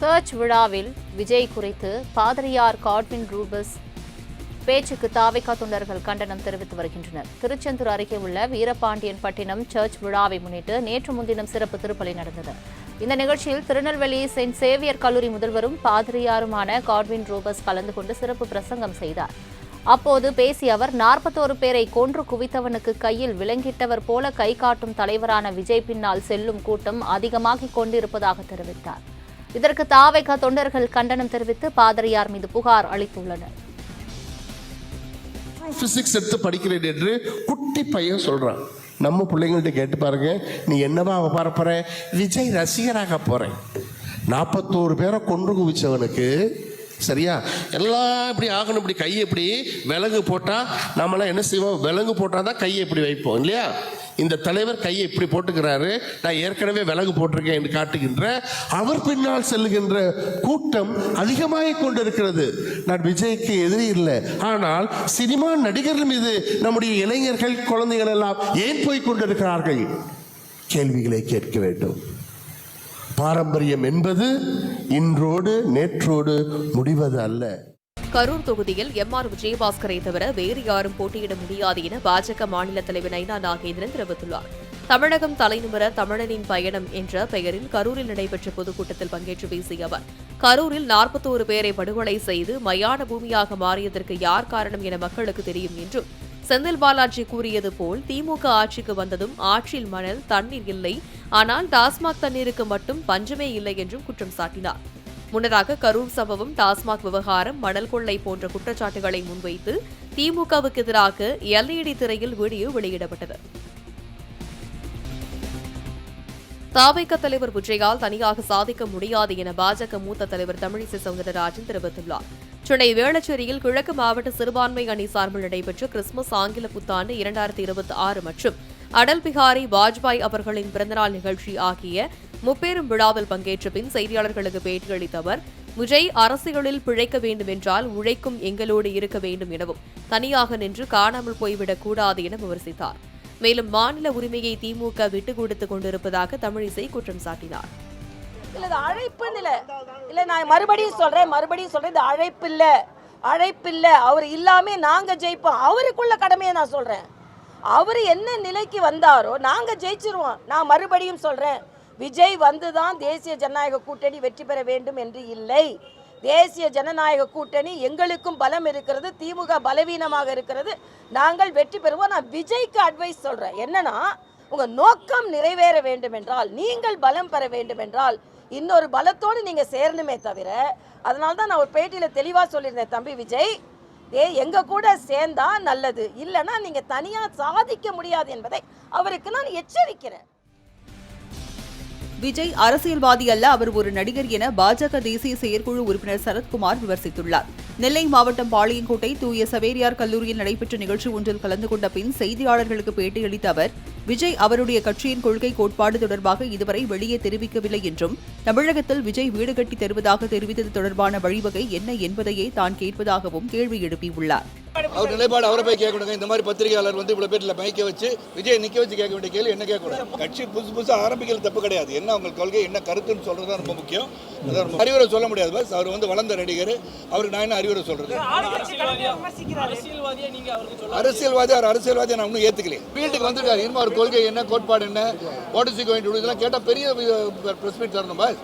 Search விழாவில் விஜய் குறித்து பாதிரியார் காட்வின் ரூபஸ் பேச்சுக்கு தாவைக்கா தொண்டர்கள் கண்டனம் தெரிவித்து வருகின்றனர். திருச்செந்தூர் அருகே உள்ள வீரபாண்டியன் பட்டினம் சர்ச் விழாவை முன்னிட்டு நேற்று முன்தினம் சிறப்பு திருப்பலி நடந்தது. இந்த நிகழ்ச்சியில் திருநெல்வேலி செயின்ட் சேவியர் கல்லூரி முதல்வரும் பாதிரியாருமான காட்வின் ரூபஸ் கலந்து கொண்டு சிறப்பு பிரசங்கம் செய்தார். அப்போது பேசிய அவர் நாற்பத்தோரு பேரை கொன்று குவித்தவனுக்கு கையில் விலங்கிட்டவர் போல கை காட்டும் தலைவரான விஜய் பின்னால் செல்லும் கூட்டம் அதிகமாகிக் கொண்டிருப்பதாக தெரிவித்தார். இதற்கு தாவைக்கா தொண்டர்கள் கண்டனம் தெரிவித்து பாதிரியார் மீது புகார் அளித்துள்ளனர். பிசிக்ஸ் எடுத்து படிக்கிறேன் என்று குட்டி பையன் சொல்றான். நம்ம பிள்ளைங்கள்ட்ட கேட்டு பாருங்க நீ என்னவா பார்ப்பற? விஜய் ரசிகராக போறேன். நாற்பத்தோரு பேரை கொன்று குவிச்சவனுக்கு சரியா? எல்லாம் இப்படி ஆகணும் இப்படி கையை இப்படி விலங்கு போட்டால் நம்மளாம் என்ன செய்வோம்? விலங்கு போட்டால் தான் கையை இப்படி வைப்போம் இல்லையா? இந்த தலைவர் கையை இப்படி போட்டுக்கிறாரு. நான் ஏற்கனவே விலங்கு போட்டிருக்கேன் என்று காட்டுகின்ற அவர் பின்னால் செல்லுகின்ற கூட்டம் அதிகமாக கொண்டிருக்கிறது. நான் விஜய்க்கு எதிரி இல்லை. ஆனால் சினிமா நடிகர்கள் மீது நம்முடைய இளைஞர்கள் குழந்தைகள் எல்லாம் ஏன் போய் கொண்டிருக்கிறார்கள்? கேள்விகளை கேட்க வேண்டும். பாரம்பரியம் என்பது இன்றோடு நேற்றோடு முடிவது அல்ல. கரூர் தொகுதியில் எம் ஆர் விஜயபாஸ்கரை தவிர வேறு யாரும் போட்டியிட முடியாது என பாஜக மாநில தலைவர் நைனா நாகேந்திரன் தெரிவித்துள்ளார். தமிழகம் தலைநிமிர தமிழனின் பயணம் என்ற பெயரில் கரூரில் நடைபெற்ற பொதுக்கூட்டத்தில் பங்கேற்று பேசிய அவர் கரூரில் நாற்பத்தோரு பேரை படுகொலை செய்து மயான பூமியாக மாறியதற்கு யார் காரணம் என மக்களுக்கு தெரியும் என்றும் செந்தில் பாலாஜி கூறியது போல் திமுக ஆட்சிக்கு வந்ததும் ஆற்றில் மணல் தண்ணீர் இல்லை. ஆனால் டாஸ்மாக் தண்ணீருக்கு மட்டும் பஞ்சமே இல்லை என்றும் குற்றம் சாட்டினார். முன்னதாக கரூர் சம்பவம் டாஸ்மாக் விவகாரம் மணல் கொள்ளை போன்ற குற்றச்சாட்டுகளை முன்வைத்து திமுகவுக்கு எதிராக எல்இடி திரையில் வீடியோ வெளியிடப்பட்டது. தாவைக்க தலைவர் விஜயால் தனியாக சாதிக்க முடியாது என பாஜக மூத்த தலைவர் தமிழிசை சவுந்தரராஜன் தெரிவித்துள்ளார். சென்னை வேளச்சேரியில் கிழக்கு மாவட்ட சிறுபான்மை அணி சார்பில் நடைபெற்ற கிறிஸ்துமஸ் ஆங்கில புத்தாண்டு இரண்டாயிரத்தி இருபத்தி ஆறு மற்றும் அடல் பிகாரி வாஜ்பாய் அவர்களின் பிறந்தநாள் நிகழ்ச்சி ஆகிய முப்பெரும் விழாவில் பங்கேற்ற பின் செய்தியாளர்களுக்கு பேட்டியளித்த அவர் விஜய் அரசியலில் பிழைக்க வேண்டும் என்றால் உழைக்கும் எங்களோடு இருக்க வேண்டும் எனவும் தனியாக நின்று காணாமல் போய்விடக் கூடாது என விமர்சித்தார். மேலும் மாநில உரிமையை திமுக விட்டுக் கொடுத்துக் கொண்டிருப்பதாக தமிழிசை குற்றம் சாட்டினார். இல்ல இது அழைப்புன்னு இல்ல. இல்ல நான் மறுபடியும் சொல்றேன் மறுபடியும் சொல்றேன் இது அழைப்பு இல்ல. அழைப்பு இல்ல. அவர் இல்லாமல் நாங்க ஜெயிப்போம். அவருக்குள்ள கடமையை நான் சொல்றேன். அவர் என்ன நிலைக்கு வந்தாரோ நாங்க ஜெயிச்சிருவோம். நான் மறுபடியும் சொல்றேன் விஜய் வந்துதான் தேசிய ஜனநாயக கூட்டணி வெற்றி பெற வேண்டும் என்று இல்லை. தேசிய ஜனநாயக கூட்டணி எங்களுக்கும் பலம் இருக்கிறது திமுக பலவீனமாக இருக்கிறது. நாங்கள் வெற்றி பெறுவோம். நான் விஜய்க்கு அட்வைஸ் சொல்றேன். என்னன்னா உங்கள் நோக்கம் நிறைவேற வேண்டும் என்றால் நீங்கள் பலம் பெற வேண்டும் என்றால் இன்னொரு பலத்தோடு நீங்கள் சேரணுமே தவிர அதனால தான் நான் ஒரு பேட்டியில் தெளிவாக சொல்லியிருந்தேன் தம்பி விஜய். ஏ எங்கள் கூட சேர்ந்தா நல்லது. இல்லைன்னா நீங்கள் தனியாக சாதிக்க முடியாது என்பதை அவருக்கு நான் எச்சரிக்கிறேன். விஜய் அரசியல்வாதி அல்ல அவர் ஒரு நடிகர் என பாஜக தேசிய செயற்குழு உறுப்பினர் சரத்குமார் விமர்சித்துள்ளார். நெல்லை மாவட்டம் பாளையங்கோட்டை தூய சவேரியார் கல்லூரியில் நடைபெற்ற நிகழ்ச்சி ஒன்றில் கலந்து கொண்ட பின் செய்தியாளர்களுக்கு பேட்டியளித்த அவர் விஜய் அவருடைய கட்சியின் கொள்கை கோட்பாடு தொடர்பாக இதுவரை வெளியே தெரிவிக்கவில்லை என்றும் தமிழகத்தில் விஜய் வீடு கட்டி தருவதாக தெரிவித்தது தொடர்பான வழிவகை என்ன என்பதையே தான் கேட்பதாகவும் கேள்வி எழுப்பியுள்ளார். அவர் நிலைப்பாடு அவரை போய் கேட்கணுங்க. இந்த மாதிரி பத்திரிகையாளர் வந்து இவ்வளோ பேரில் மைக்க வச்சு விஜய் நிற்க வச்சு கேட்க வேண்டிய கேள்வி என்ன கேட்கக்கூடாது? கட்சி புதுசு புதுசாக ஆரம்பிக்கிறது தப்பு கிடையாது. என்ன அவங்க கொள்கை என்ன கருத்துன்னு சொல்றது தான் ரொம்ப முக்கியம். அதான் அறிவுரை சொல்ல முடியாது பஸ் அவர் வந்து வளர்ந்த நடிகர். அவருக்கு நான் என்ன அறிவுரை சொல்றது? அரசியல்வாதி அவர் அரசியல்வாதி நான் இன்னும் ஏற்றுக்கலையே ஃபீல்டுக்கு வந்திருக்காரு. இனிமே அவர் கொள்கை என்ன கோட்பாடு என்ன வாட் இஸ் கோயிங் டு இதெல்லாம் கேட்டால் பெரிய ப்ரெஸ் மீட் தரணும் பாஸ்